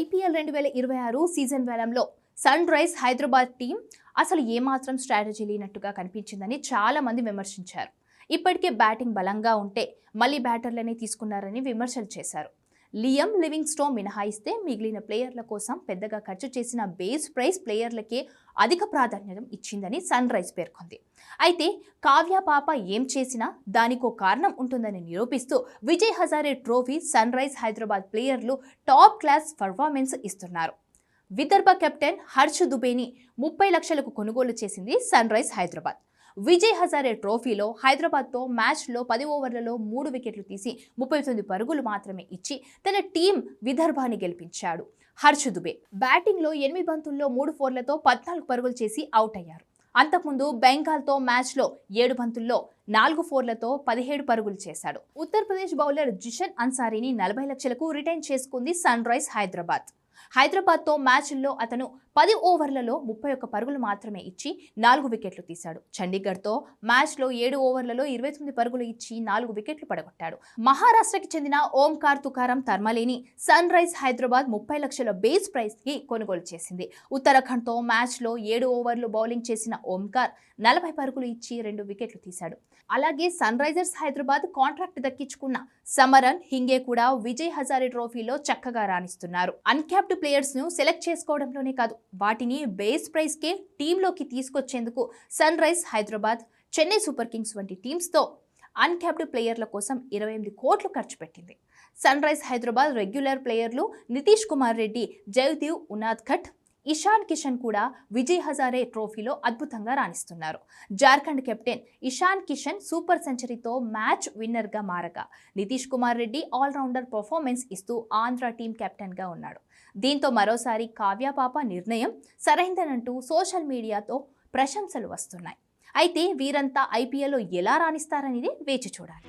IPL రెండు వేల ఇరవై ఆరు సీజన్ వేలంలో సన్ రైజ్ హైదరాబాద్ టీం అసలు ఏమాత్రం స్ట్రాటజీ లేనట్టుగా కనిపించిందని చాలా మంది విమర్శించారు. ఇప్పటికే బ్యాటింగ్ బలంగా ఉంటే మళ్ళీ బ్యాటర్లనే తీసుకున్నారని విమర్శలు చేశారు. లియం లివింగ్స్టోన్ మినహాయిస్తే మిగిలిన ప్లేయర్ల కోసం పెద్దగా ఖర్చు చేసిన బేస్ ప్రైస్ ప్లేయర్లకే అధిక ప్రాధాన్యత ఇచ్చిందని సన్ రైజ్ పేర్కొంది. అయితే కావ్య పాప ఏం చేసినా దానికో కారణం ఉంటుందని నిరూపిస్తూ Vijay Hazare Trophy Sun Rise Hyderabad ప్లేయర్లు టాప్ క్లాస్ పర్ఫార్మెన్స్ ఇస్తున్నారు. విదర్భ కెప్టెన్ హర్ష్ దుబేని ముప్పై లక్షలకు కొనుగోలు చేసింది సన్ రైజ్ హైదరాబాద్. విజయ్ హజారే ట్రోఫీలో హైదరాబాద్తో మ్యాచ్లో పది ఓవర్లలో మూడు వికెట్లు తీసి ముప్పై తొమ్మిది పరుగులు మాత్రమే ఇచ్చి తన టీం విదర్భాన్ని గెలిపించాడు. హర్ష్ దుబే బ్యాటింగ్లో ఎనిమిది బంతుల్లో మూడు ఫోర్లతో పద్నాలుగు పరుగులు చేసి అవుట్ అయ్యారు. అంతకుముందు బెంగాల్తో మ్యాచ్లో ఏడు బంతుల్లో నాలుగు ఫోర్లతో పదిహేడు పరుగులు చేశాడు. ఉత్తరప్రదేశ్ బౌలర్ జిషన్ అన్సారీని నలభై లక్షలకు రిటైన్ చేసుకుంది సన్ రైజ్ హైదరాబాద్. హైదరాబాద్తో మ్యాచ్ల్లో అతను పది ఓవర్లలో ముప్పై ఒక్క పరుగులు మాత్రమే ఇచ్చి నాలుగు వికెట్లు తీశాడు. చండీగఢ్తో మ్యాచ్లో ఏడు ఓవర్లలో ఇరవై తొమ్మిది పరుగులు ఇచ్చి నాలుగు వికెట్లు పడగొట్టాడు. మహారాష్ట్రకి చెందిన ఓంకార్ తుకారం తర్మలేని సన్ రైజ్ హైదరాబాద్ ముప్పై లక్షల బేస్ ప్రైస్కి కొనుగోలు చేసింది. ఉత్తరాఖండ్తో మ్యాచ్లో ఏడు ఓవర్లు బౌలింగ్ చేసిన ఓంకార్ నలభై పరుగులు ఇచ్చి రెండు వికెట్లు తీశాడు. అలాగే సన్ రైజర్స్ హైదరాబాద్ కాంట్రాక్ట్ దక్కించుకున్న సమరన్ హింగే కూడా విజయ్ హజారే ట్రోఫీలో చక్కగా రాణిస్తున్నారు. అన్క్యాప్డ్ ప్లేయర్స్ను సెలెక్ట్ చేసుకోవడంలోనే కాదు వాటిని బేస్ ప్రైస్ కే టీంలోకి తీసుకొచ్చేందుకు Sunrise Hyderabad Chennai Super Kings వంటి టీమ్స్తో అన్క్యాప్డ్ ప్లేయర్ల కోసం ఇరవై ఎనిమిది కోట్లు ఖర్చు పెట్టింది. సన్ రైజ్ హైదరాబాద్ రెగ్యులర్ ప్లేయర్లు నితీష్ కుమార్ రెడ్డి జయదేవ్ ఉనాద్ఘట్ ఇషాన్ కిషన్ కూడా విజయ్ హజారే ట్రోఫీలో అద్భుతంగా రాణిస్తున్నారు. జార్ఖండ్ కెప్టెన్ ఇషాన్ కిషన్ సూపర్ సెంచరీతో మ్యాచ్ విన్నర్గా మారగా నితీష్ కుమార్ రెడ్డి ఆల్రౌండర్ పర్ఫార్మెన్స్ ఇస్తూ ఆంధ్ర టీం కెప్టెన్గా ఉన్నాడు. దీంతో మరోసారి కావ్య పాప నిర్ణయం సరైందనంటూ సోషల్ మీడియాతో ప్రశంసలు వస్తున్నాయి. అయితే వీరంతా ఐపీఎల్లో ఎలా రాణిస్తారనేది వేచి చూడాలి.